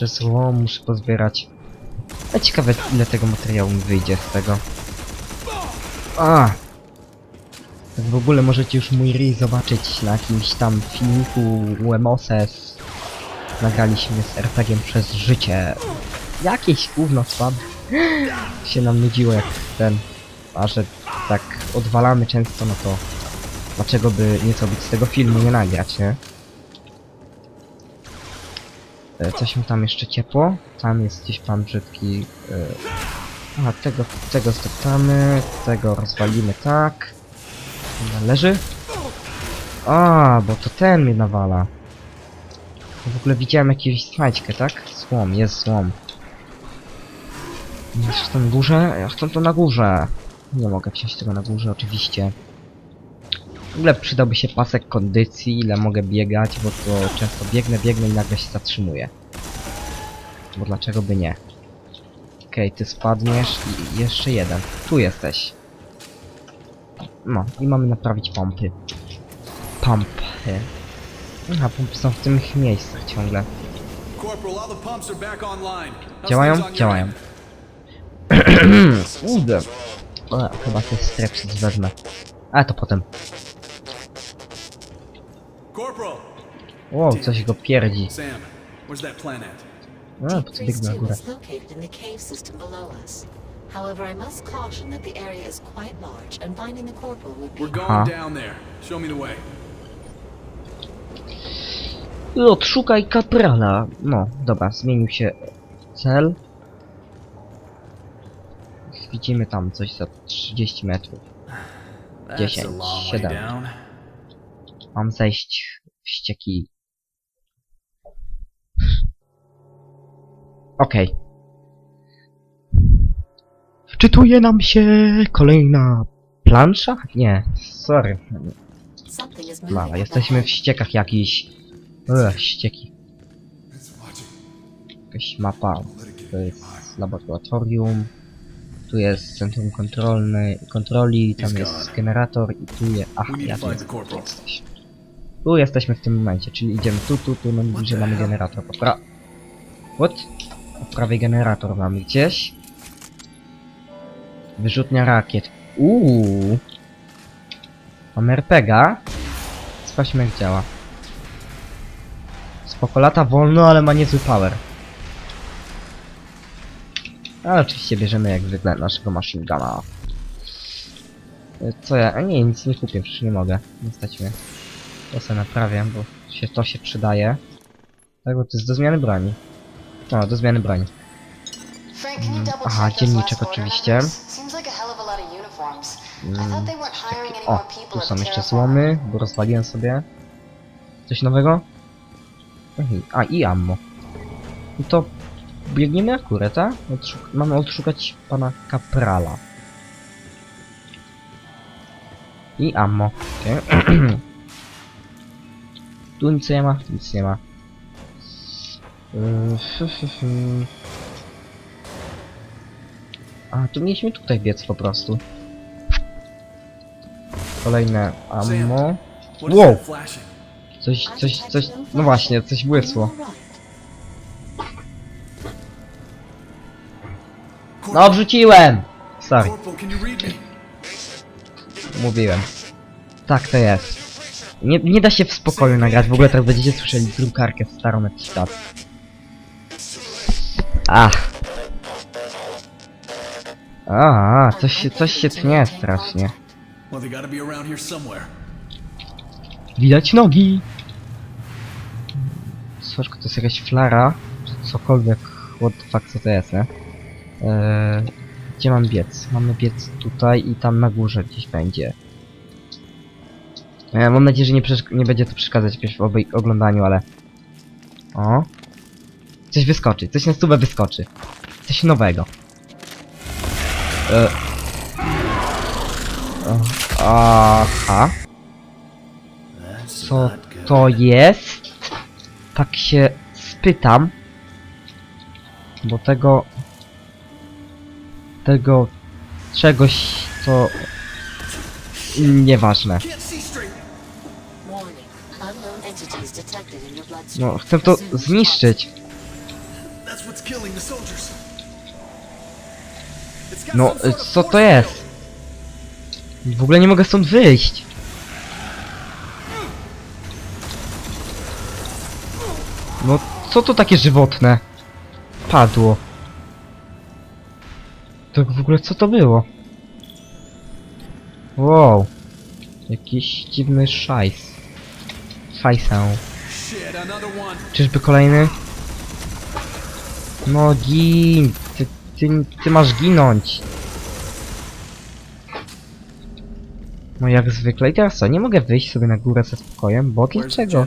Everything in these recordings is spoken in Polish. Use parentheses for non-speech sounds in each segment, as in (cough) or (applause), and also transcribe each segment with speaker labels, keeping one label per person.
Speaker 1: Jeszcze zło muszę pozbierać. A ciekawe ile tego materiału mi wyjdzie z tego. A! Tak w ogóle możecie już mój ryj zobaczyć na jakimś tam filmiku Łemoses. Nagraliśmy z RPG przez życie. Jakieś gówno słabe. (gasps) się nam nudziło jak ten. A że tak odwalamy często, no to dlaczego by nie zrobić z tego filmu, nie nagrać, nie? E, Coś mi tam jeszcze ciepło. Tam jest gdzieś pan brzydki. E, a tego, tego zdeptamy, tego rozwalimy tak. Należy. A, bo to ten mnie nawala. W ogóle widziałem jakąś znajdźkę, tak? Słom, jest słom. Jest to na górze? Ja chcę to na górze. Nie mogę wziąć tego na górze, oczywiście. W ogóle przydałby się pasek kondycji, ile mogę biegać, bo to często biegnę, biegnę i nagle się zatrzymuję. Bo dlaczego by nie? Okej, ty spadniesz i jeszcze jeden. Tu jesteś. No, i mamy naprawić pompy. Pompy. Aha, pompy są w tych miejscach ciągle. Działają? Działają. (clears throat) O, chyba ten strepsic wezmę. A to potem.
Speaker 2: Corporal!
Speaker 1: Wow, coś go pierdzi.
Speaker 2: Sam, where's that planet?
Speaker 1: A, po co
Speaker 3: Decrease
Speaker 1: biegnę na
Speaker 3: 2
Speaker 1: górę?
Speaker 3: is located in the cave system below us. However, I must caution that the area is quite large, and finding the corporal would be
Speaker 2: We're going
Speaker 1: Huh?
Speaker 2: down there. Show me the way.
Speaker 1: Odszukaj kaprala. No, dobra, zmienił się cel. Widzimy tam coś za 30 metrów.
Speaker 2: That's
Speaker 1: 10,
Speaker 2: a long way
Speaker 1: 7.
Speaker 2: down.
Speaker 1: Mam zejść w ścieki. Okej. Wczytuje nam się kolejna plansza? Nie, sorry.
Speaker 3: up
Speaker 1: jesteśmy w ściekach jakiś. Ech, ścieki. Jakaś mapa. To jest laboratorium. Tu jest centrum kontrolny, kontroli, tam jest generator i tu jest... Ach, ja tu jesteś. Tu jesteśmy w tym momencie, czyli idziemy tu, tu, tu, no gdzie
Speaker 2: the
Speaker 1: mamy generator. Po pra... What? Po prawej generator mamy gdzieś. Wyrzutnia rakiet. Uuu. Mamy RPGa. Sprawdźmy jak działa. Spoko lata wolno, ale ma niezły power. Ale oczywiście bierzemy jak zwykle naszego machine guna. E, Co ja? A nie, nic nie kupię, przecież nie mogę. Nie stać mnie. To sobie naprawię, bo się, to się przydaje. Tak, bo to jest do zmiany broni. No, do zmiany broni. Mm, aha, dzienniczek oczywiście.
Speaker 4: any
Speaker 1: O, tu są jeszcze słomy, bo rozwaliłem sobie. Coś nowego? A, i ammo. I to biegniemy akurat, tak? Odszuk mamy odszukać pana Kaprala. I ammo. Okay. (clears throat) tu nic nie ma, nic nie ma. Fy. A, tu mieliśmy tutaj biec po prostu. Kolejne ammo.
Speaker 2: Flashing?
Speaker 1: Coś, coś, coś, no właśnie, coś błysło. No, wrzuciłem! Sorry, mówiłem. Tak to jest. Nie, nie da się w spokoju nagrać, w ogóle teraz będziecie słyszeli drukarkę starą jakiś czas. Ach. A, coś się, coś się tnie strasznie. Widać nogi! Słyszko, to jest jakaś flara, czy cokolwiek, what the fuck, co to jest, nie? Eee, gdzie mam biec? Mamy biec tutaj i tam na górze gdzieś będzie. E, mam nadzieję, że nie, nie będzie to przeszkadzać jakoś w oglądaniu, ale... O! Coś wyskoczy, coś na stówę wyskoczy. Coś nowego. E... Aha. Co to jest? Tak się spytam. Bo tego... Tego... Czegoś, co... Nieważne. No, chcę to zniszczyć. No, co to jest? W ogóle nie mogę stąd wyjść. No, co to takie żywotne? Padło. To w ogóle co to było? Wow. Jakiś dziwny szajs. Szajsę. Czyżby kolejny? No gin! Ty, ty, ty masz ginąć! No jak zwykle. I teraz co? Nie mogę wyjść sobie na górę ze spokojem, bo dlaczego?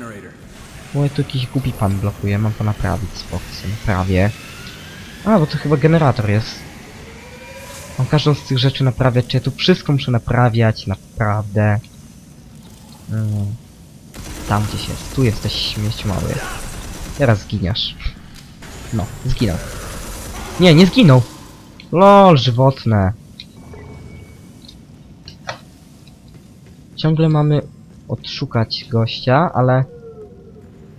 Speaker 1: Bo tu jakiś głupi pan blokuje, mam to naprawić spokój, prawie. A, bo to chyba generator jest. Mam każdą z tych rzeczy naprawiać, czy ja tu wszystko muszę naprawiać, naprawdę. Mm. Tam gdzieś jest, tu jesteś śmieć mały. Teraz zginiesz. No, zginął. Nie, nie zginął! LOL, żywotne. Ciągle mamy odszukać gościa, ale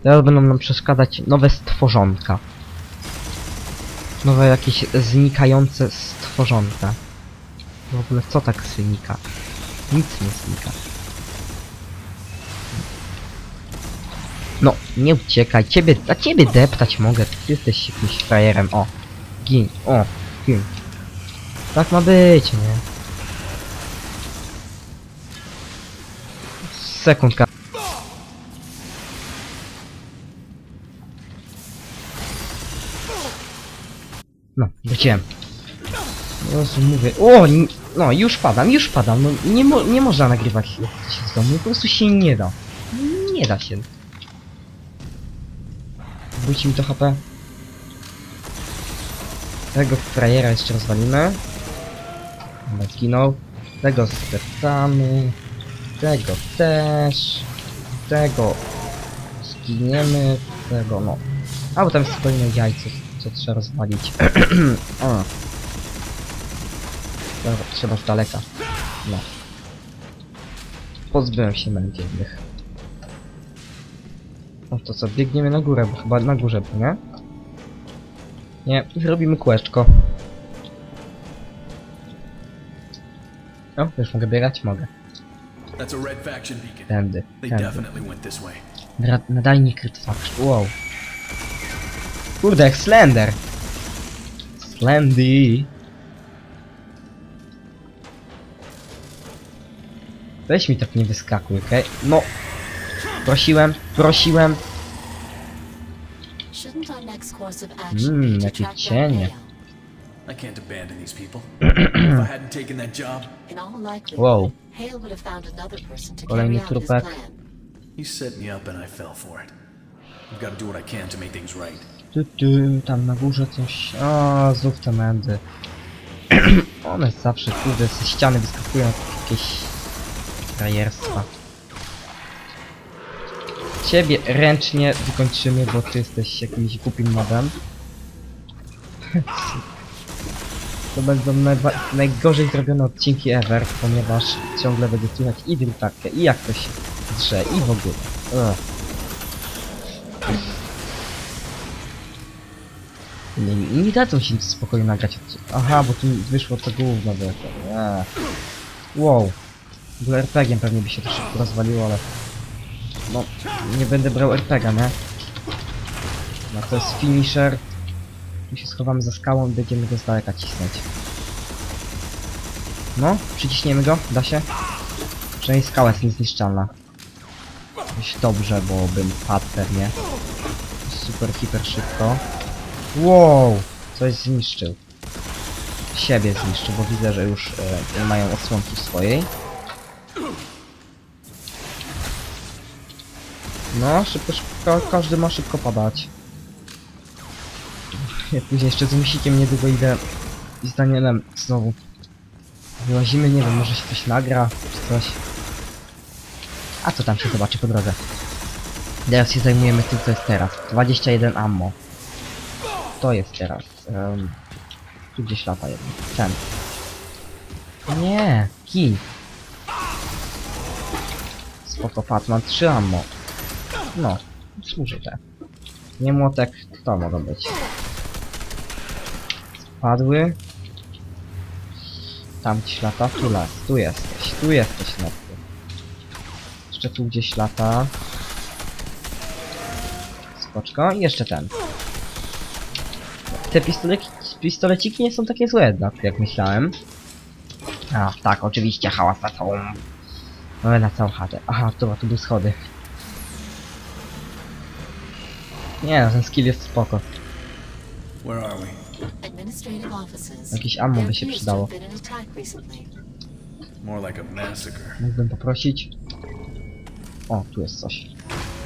Speaker 1: Teraz będą nam przeszkadzać nowe stworzonka. Nowe jakieś znikające stworzonka. W ogóle co tak znika? Nic nie znika. No, nie uciekaj, ciebie, a ciebie deptać mogę, ty jesteś jakimś frajerem, o. Gin, o, gin. Tak ma być, nie? Sekundka. No, wróciłem. Jezu, mówię. O, no już padam, już padam. No nie, mo nie można nagrywać się z domu, po prostu się nie da. Nie da się. Wróci mi to HP. Tego frajera jeszcze rozwalimy. Zginął. Tego zdeptamy. Tego też. Tego zginiemy. Tego no. A tam jest kolejne jajco, co trzeba rozwalić. (clears throat) Dobra, trzeba z daleka. No. Pozbyłem się mędziwych. No to co, biegniemy na górę, bo chyba na górze, nie? Nie, zrobimy kółeczko. O, już mogę biegać? Mogę. Tędy, tędy. Ra- Nadajnik Red Faction. Wow. Kurde, jak Slender. Slendy. Weź mi tak nie wyskakuj, okej? No. Prosiłem, prosiłem. Mm,
Speaker 3: to
Speaker 1: jakie cienie.
Speaker 3: Hale?
Speaker 2: I can't abandon these people. (clears throat) if I hadn't taken that job,
Speaker 3: In all likelihood,
Speaker 1: Wow.
Speaker 3: Hale would have found another person to
Speaker 1: Kolejny
Speaker 3: carry out his
Speaker 1: trupek.
Speaker 3: plan.
Speaker 2: he set me up and I fell for it. I've got to do what I can to make things right.
Speaker 1: Tu, tu, tam na górze coś. O, znów te mędy. (clears throat) One zawsze, kurde, ze ściany wyskakują jak jakieś frajerstwa. Ciebie ręcznie wykończymy, bo ty jesteś jakimś głupim modem. To będą najgorzej zrobione odcinki ever, ponieważ ciągle będzie słychać i drutarkę, i jak to się drze, i w ogóle. Ugh. Nie, nie dadzą się spokojnie nagrać. Aha, bo tu wyszło to gówno wielkie. Eee. Wow. W ogóle RPG-iem pewnie by się to szybko rozwaliło, ale... No, nie będę brał RPG, nie? No to jest finisher. Tu się schowamy za skałą i będziemy go z daleka cisnąć. No, przyciśniemy go, da się? Przynajmniej skała jest niezniszczalna. Dość dobrze, bo bym padł pewnie. Super, hiper szybko. Wow! Coś zniszczył. Siebie zniszczył, bo widzę, że już e, mają osłonki swojej. No, szybko, szybko, każdy ma szybko padać. Ja później jeszcze z musikiem niedługo idę i z Danielem znowu. Wyłazimy, nie wiem, może się coś nagra, czy coś. A co tam się zobaczy po drodze? Teraz się zajmujemy tym, co jest teraz. 21 ammo. To jest teraz. Um, tu gdzieś lata jeden. Ten. Nie, kij. Spoko, patrz, mam 3 ammo. No, służy te. Nie młotek, to mogą być. padły. Tam gdzieś lata, tu las, tu jesteś, tu jesteś lepszy. Jeszcze tu gdzieś lata. Spoczko i jeszcze ten. Te pistoleki, pistoleciki nie są takie złe jednak, jak myślałem. A, tak, oczywiście, hałas na całą... Na całą chatę. Aha, dobra, tu były schody. Nie, no, ten skill jest spoko.
Speaker 2: Where are we?
Speaker 3: Administrative offices.
Speaker 1: Jakieś ammo by się przydało.
Speaker 2: More like a massacre.
Speaker 1: Mógłbym poprosić. O, tu jest coś.